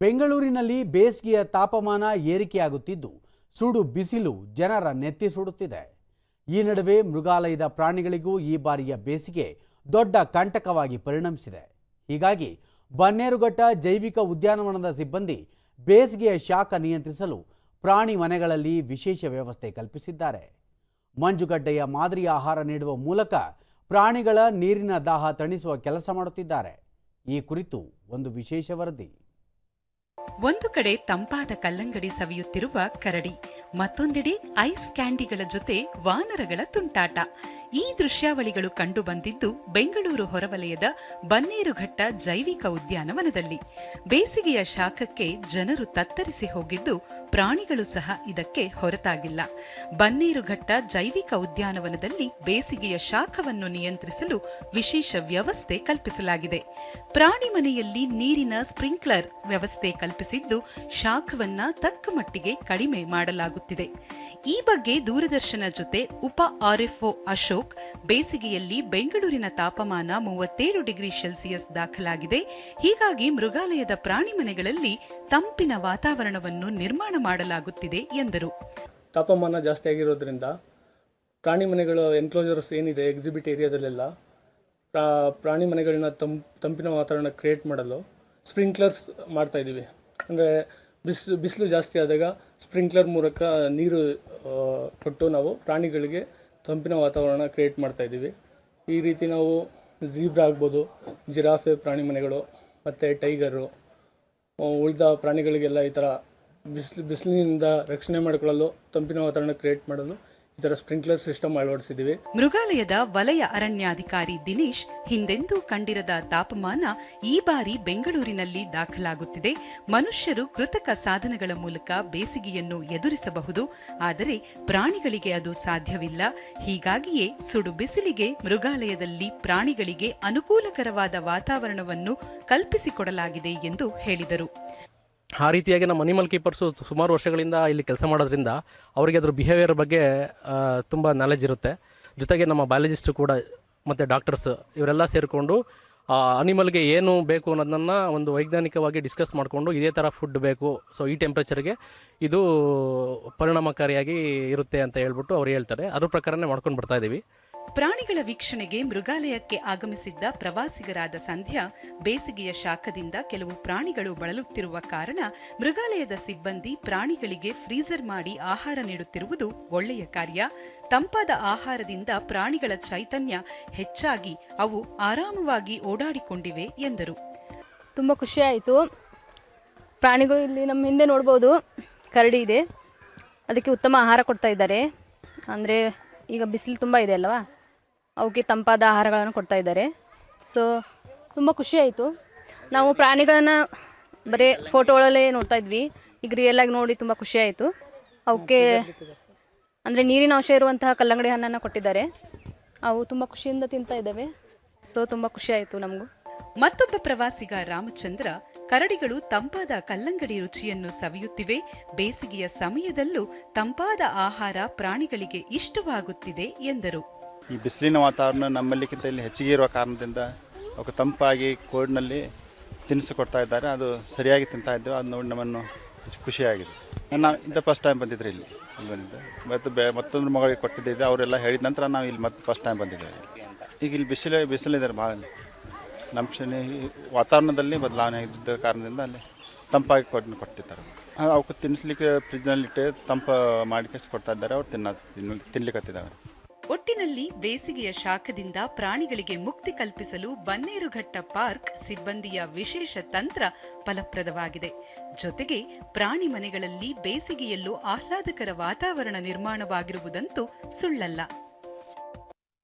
ಬೆಂಗಳೂರಿನಲ್ಲಿ ಬೇಸಿಗೆಯ ತಾಪಮಾನ ಏರಿಕೆಯಾಗುತ್ತಿದ್ದು, ಸುಡು ಬಿಸಿಲು ಜನರ ನೆತ್ತಿ ಸುಡುತ್ತಿದೆ. ಈ ನಡುವೆ ಮೃಗಾಲಯದ ಪ್ರಾಣಿಗಳಿಗೂ ಈ ಬಾರಿಯ ಬೇಸಿಗೆ ದೊಡ್ಡ ಕಂಟಕವಾಗಿ ಪರಿಣಮಿಸಿದೆ. ಹೀಗಾಗಿ ಬನ್ನೇರುಘಟ್ಟ ಜೈವಿಕ ಉದ್ಯಾನವನದ ಸಿಬ್ಬಂದಿ ಬೇಸಿಗೆಯ ಶಾಖ ನಿಯಂತ್ರಿಸಲು ಪ್ರಾಣಿ ಮನೆಗಳಲ್ಲಿ ವಿಶೇಷ ವ್ಯವಸ್ಥೆ ಕಲ್ಪಿಸಿದ್ದಾರೆ. ಮಂಜುಗಡ್ಡೆಯ ಮಾದರಿ ಆಹಾರ ನೀಡುವ ಮೂಲಕ ಪ್ರಾಣಿಗಳ ನೀರಿನ ದಾಹ ತಣಿಸುವ ಕೆಲಸ ಮಾಡುತ್ತಿದ್ದಾರೆ. ಈ ಕುರಿತು ಒಂದು ವಿಶೇಷ ವರದಿ. ಒಂದು ಕಡೆ ತಂಪಾದ ಕಲ್ಲಂಗಡಿ ಸವಿಯುತ್ತಿರುವ ಕರಡಿ ಮತ್ತೊಂದೆಡೆ ಐಸ್ ಕ್ಯಾಂಡಿಗಳ ಜೊತೆ ವಾನರಗಳ ತುಂಟಾಟ. ಈ ದೃಶ್ಯಾವಳಿಗಳು ಕಂಡು ಬಂದಿದ್ದು ಬೆಂಗಳೂರು ಹೊರವಲಯದ ಬನ್ನೇರುಘಟ್ಟ ಜೈವಿಕ ಉದ್ಯಾನವನದಲ್ಲಿ ಬೇಸಿಗೆಯ ಶಾಖಕ್ಕೆ ಜನರು ತತ್ತರಿಸಿ ಹೋಗಿದ್ದು ಪ್ರಾಣಿಗಳು ಸಹ ಇದಕ್ಕೆ ಹೊರತಾಗಿಲ್ಲ. ಬನ್ನೇರುಘಟ್ಟ ಜೈವಿಕ ಉದ್ಯಾನವನದಲ್ಲಿ ಬೇಸಿಗೆಯ ಶಾಖವನ್ನು ನಿಯಂತ್ರಿಸಲು ವಿಶೇಷ ವ್ಯವಸ್ಥೆ ಕಲ್ಪಿಸಲಾಗಿದೆ. ಪ್ರಾಣಿ ಮನೆಯಲ್ಲಿ ನೀರಿನ ಸ್ಪ್ರಿಂಕ್ಲರ್ ವ್ಯವಸ್ಥೆ ಕಲ್ಪಿಸಿದ್ದು ಶಾಖವನ್ನ ತಕ್ಕ ಮಟ್ಟಿಗೆ ಕಡಿಮೆ ಮಾಡಲಾಗುತ್ತಿದೆ. ಈ ಬಗ್ಗೆ ದೂರದರ್ಶನ ಜೊತೆ ಉಪ ಆರ್ಎಫ್ಒ ಅಶೋಕ್ ಬೇಸಿಗೆಯಲ್ಲಿ ಬೆಂಗಳೂರಿನ ತಾಪಮಾನ ಮೂವತ್ತೇಳು ಡಿಗ್ರಿ ಸೆಲ್ಸಿಯಸ್ ದಾಖಲಾಗಿದೆ. ಹೀಗಾಗಿ ಮೃಗಾಲಯದ ಪ್ರಾಣಿ ಮನೆಗಳಲ್ಲಿ ತಂಪಿನ ವಾತಾವರಣವನ್ನು ನಿರ್ಮಾಣ ಮಾಡಲಾಗುತ್ತಿದೆ ಎಂದರು. ತಾಪಮಾನ ಜಾಸ್ತಿ ಆಗಿರೋದ್ರಿಂದ ಪ್ರಾಣಿ ಮನೆಗಳ ಎನ್ಕ್ಲೋಜರ್ಸ್ ಏನಿದೆ ಎಕ್ಸಿಬಿಟ್ ಏರಿಯಾದಲ್ಲೆಲ್ಲ ಪ್ರಾ, ಪ್ರಾಣಿ ಮನೆಗಳನ್ನ ತಂಪ್, ತಂಪಿನ ವಾತಾವರಣ ಕ್ರಿಯೇಟ್ ಮಾಡಲು ಸ್ಪ್ರಿಂಕ್ಲರ್ಸ್ ಮಾಡ್ತಾ ಇದ್ದೀವಿ. ಅಂದರೆ ಬಿಸಿಲು ಬಿಸಿಲು ಜಾಸ್ತಿ ಆದಾಗ ಸ್ಪ್ರಿಂಕ್ಲರ್ ಮೂಲಕ ನೀರು ಕೊಟ್ಟು ನಾವು ಪ್ರಾಣಿಗಳಿಗೆ ತಂಪಿನ ವಾತಾವರಣ ಕ್ರಿಯೇಟ್ ಮಾಡ್ತಾ ಇದ್ದೀವಿ. ಈ ರೀತಿ ನಾವು ಝೀಬ್ರಾ ಆಗ್ಬೋದು, ಜಿರಾಫೆ ಪ್ರಾಣಿ ಮನೆಗಳು, ಮತ್ತು ಟೈಗರು ಉಳಿದ ಪ್ರಾಣಿಗಳಿಗೆಲ್ಲ ಈ ಥರ ಬಿಸಿಲು, ಬಿಸಿಲಿನಿಂದ ರಕ್ಷಣೆ ಮಾಡಿಕೊಳ್ಳಲು, ತಂಪಿನ ವಾತಾವರಣ ಕ್ರಿಯೇಟ್ ಮಾಡಲು ಥರ ಸ್ಪ್ರಿಂಕ್ಲರ್ ಸಿಸ್ಟಮ್ ಅಳವಡಿಸಿದ್ದೀವಿ. ಮೃಗಾಲಯದ ವಲಯ ಅರಣ್ಯಾಧಿಕಾರಿ ದಿನೇಶ್, ಹಿಂದೆಂದೂ ಕಂಡಿರದ ತಾಪಮಾನ ಈ ಬಾರಿ ಬೆಂಗಳೂರಿನಲ್ಲಿ ದಾಖಲಾಗುತ್ತಿದೆ. ಮನುಷ್ಯರು ಕೃತಕ ಸಾಧನಗಳ ಮೂಲಕ ಬೇಸಿಗೆಯನ್ನು ಎದುರಿಸಬಹುದು. ಆದರೆ ಪ್ರಾಣಿಗಳಿಗೆ ಅದು ಸಾಧ್ಯವಿಲ್ಲ. ಹೀಗಾಗಿಯೇ ಸುಡು ಬಿಸಿಲಿಗೆ ಮೃಗಾಲಯದಲ್ಲಿ ಪ್ರಾಣಿಗಳಿಗೆ ಅನುಕೂಲಕರವಾದ ವಾತಾವರಣವನ್ನು ಕಲ್ಪಿಸಿಕೊಡಲಾಗಿದೆ ಎಂದು ಹೇಳಿದರು. ಆ ರೀತಿಯಾಗಿ ನಮ್ಮ ಅನಿಮಲ್ ಕೀಪರ್ಸು ಸುಮಾರು ವರ್ಷಗಳಿಂದ ಇಲ್ಲಿ ಕೆಲಸ ಮಾಡೋದ್ರಿಂದ ಅವರಿಗೆ ಅದ್ರ ಬಿಹೇವಿಯರ್ ಬಗ್ಗೆ ತುಂಬ ನಾಲೆಜ್ ಇರುತ್ತೆ. ಜೊತೆಗೆ ನಮ್ಮ ಬಯಾಲಜಿಸ್ಟು ಕೂಡ ಮತ್ತು ಡಾಕ್ಟರ್ಸ್ ಇವರೆಲ್ಲ ಸೇರಿಕೊಂಡು ಅನಿಮಲ್ಗೆ ಏನು ಬೇಕು ಅನ್ನೋದನ್ನು ಒಂದು ವೈಜ್ಞಾನಿಕವಾಗಿ ಡಿಸ್ಕಸ್ ಮಾಡಿಕೊಂಡು ಇದೇ ಥರ ಫುಡ್ ಬೇಕು. ಸೊ ಈ ಟೆಂಪ್ರೇಚರ್ಗೆ ಇದು ಪರಿಣಾಮಕಾರಿಯಾಗಿ ಇರುತ್ತೆ ಅಂತ ಹೇಳ್ಬಿಟ್ಟು ಅವ್ರು ಹೇಳ್ತಾರೆ. ಅದ್ರ ಪ್ರಕಾರನೇ ಮಾಡ್ಕೊಂಡು ಬರ್ತಾ ಇದ್ದೀವಿ ಪ್ರಾಣಿಗಳ ವೀಕ್ಷಣೆಗೆ ಮೃಗಾಲಯಕ್ಕೆ ಆಗಮಿಸಿದ್ದ ಪ್ರವಾಸಿಗರಾದ ಸಂಧ್ಯಾ ಬೇಸಿಗೆಯ ಶಾಖದಿಂದ ಕೆಲವು ಪ್ರಾಣಿಗಳು ಬಳಲುತ್ತಿರುವ ಕಾರಣ ಮೃಗಾಲಯದ ಸಿಬ್ಬಂದಿ ಪ್ರಾಣಿಗಳಿಗೆ ಫ್ರೀಜರ್ ಮಾಡಿ ಆಹಾರ ನೀಡುತ್ತಿರುವುದು ಒಳ್ಳೆಯ ಕಾರ್ಯ. ತಂಪಾದ ಆಹಾರದಿಂದ ಪ್ರಾಣಿಗಳ ಚೈತನ್ಯ ಹೆಚ್ಚಾಗಿ ಅವು ಆರಾಮವಾಗಿ ಓಡಾಡಿಕೊಂಡಿವೆ ಎಂದರು. ತುಂಬ ಖುಷಿಯಾಯಿತು ಪ್ರಾಣಿಗಳು ಇಲ್ಲಿ ನಮ್ಮ ಹಿಂದೆ ನೋಡ್ಬೋದು. ಕರಡಿ ಇದೆ. ಅದಕ್ಕೆ ಉತ್ತಮ ಆಹಾರ ಕೊಡ್ತಾ ಇದ್ದಾರೆ. ಅಂದರೆ ಈಗ ಬಿಸಿಲು ತುಂಬ ಇದೆ ಅಲ್ವಾ? ಅವಕ್ಕೆ ತಂಪಾದ ಆಹಾರಗಳನ್ನು ಕೊಡ್ತಾ ಇದ್ದಾರೆ. ಸೊ ತುಂಬ ಖುಷಿ ಆಯಿತು. ನಾವು ಪ್ರಾಣಿಗಳನ್ನು ಬರೀ ಫೋಟೋಗಳಲ್ಲೇ ನೋಡ್ತಾ ಇದ್ವಿ. ಈಗ ಆಗಿ ನೋಡಿ ತುಂಬ ಖುಷಿ ಆಯಿತು. ಅವಕ್ಕೆ ಅಂದರೆ ನೀರಿನ ಅಂಶ ಇರುವಂತಹ ಕಲ್ಲಂಗಡಿ ಹಣ್ಣನ್ನು ಕೊಟ್ಟಿದ್ದಾರೆ. ಅವು ತುಂಬ ಖುಷಿಯಿಂದ ತಿಂತಾ ಇದ್ದಾವೆ. ಸೊ ತುಂಬ ಖುಷಿ ಆಯಿತು ನಮಗೂ. ಮತ್ತೊಬ್ಬ ಪ್ರವಾಸಿಗ ರಾಮಚಂದ್ರ, ಕರಡಿಗಳು ತಂಪಾದ ಕಲ್ಲಂಗಡಿ ರುಚಿಯನ್ನು ಸವಿಯುತ್ತಿವೆ. ಬೇಸಿಗೆಯ ಸಮಯದಲ್ಲೂ ತಂಪಾದ ಆಹಾರ ಪ್ರಾಣಿಗಳಿಗೆ ಇಷ್ಟವಾಗುತ್ತಿದೆ ಎಂದರು. ಈ ಬಿಸಿಲಿನ ವಾತಾವರಣ ನಮ್ಮಲ್ಲಿಕ್ಕಿಂತ ಇಲ್ಲಿ ಹೆಚ್ಚಿಗೆ ಇರುವ ಕಾರಣದಿಂದ ಅವಕ್ಕೆ ತಂಪಾಗಿ ಕೋಡ್ನಲ್ಲಿ ತಿನಿಸು ಕೊಡ್ತಾ ಇದ್ದಾರೆ. ಅದು ಸರಿಯಾಗಿ ತಿಂತಾ ಇದ್ದೆವು. ಅದು ನೋಡಿ ನಮ್ಮನ್ನು ಖುಷಿಯಾಗಿದೆ. ನಾನು ಇಂಥ ಫಸ್ಟ್ ಟೈಮ್ ಬಂದಿದ್ದೆ ಇಲ್ಲಿ. ಇಲ್ಲಿ ಬಂದಿದ್ದೆ. ಮತ್ತು ಬೇ ಮತ್ತೊಂದು ಮಗಳಿಗೆ ಕೊಟ್ಟಿದ್ದೆ ಅವರೆಲ್ಲ ಹೇಳಿದ ನಂತರ ನಾವು ಇಲ್ಲಿ ಮತ್ತೆ ಫಸ್ಟ್ ಟೈಮ್ ಬಂದಿದ್ದೇವೆ. ಈಗ ಇಲ್ಲಿ ಬಿಸಿಲು, ಬಿಸಿಲಿದ್ದಾರೆ ಭಾಳ ನಮ್ಮ ಶನಿ ವಾತಾವರಣದಲ್ಲಿ ಬದಲಾವಣೆ ಆಗಿದ್ದ ಕಾರಣದಿಂದ ಅಲ್ಲಿ ತಂಪಾಗಿ ಕೊಟ್ಟು ಕೊಟ್ಟಿದ್ದಾರೆ. ಅವಕ್ಕೆ ತಿನ್ನಿಸ್ಲಿಕ್ಕೆ ಫ್ರಿಜ್ನಲ್ಲಿಟ್ಟು ತಂಪ ಮಾಡಿ ಕೊಡ್ತಾ ಇದ್ದಾರೆ. ಅವ್ರು ತಿನ್ನ ತಿನ್ನು ತಿನ್ಲಿಕ್ಕತ್ತಿದ್ದಾರೆ ಒಟ್ಟಿನಲ್ಲಿ ಬೇಸಿಗೆಯ ಶಾಖದಿಂದ ಪ್ರಾಣಿಗಳಿಗೆ ಮುಕ್ತಿ ಕಲ್ಪಿಸಲು ಬನ್ನೇರುಘಟ್ಟ ಪಾರ್ಕ್ ಸಿಬ್ಬಂದಿಯ ವಿಶೇಷ ತಂತ್ರ ಫಲಪ್ರದವಾಗಿದೆ. ಜೊತೆಗೆ ಪ್ರಾಣಿ ಮನೆಗಳಲ್ಲಿ ಬೇಸಿಗೆಯಲ್ಲೂ ಆಹ್ಲಾದಕರ ವಾತಾವರಣ ನಿರ್ಮಾಣವಾಗಿರುವುದಂತೂ ಸುಳ್ಳಲ್ಲ.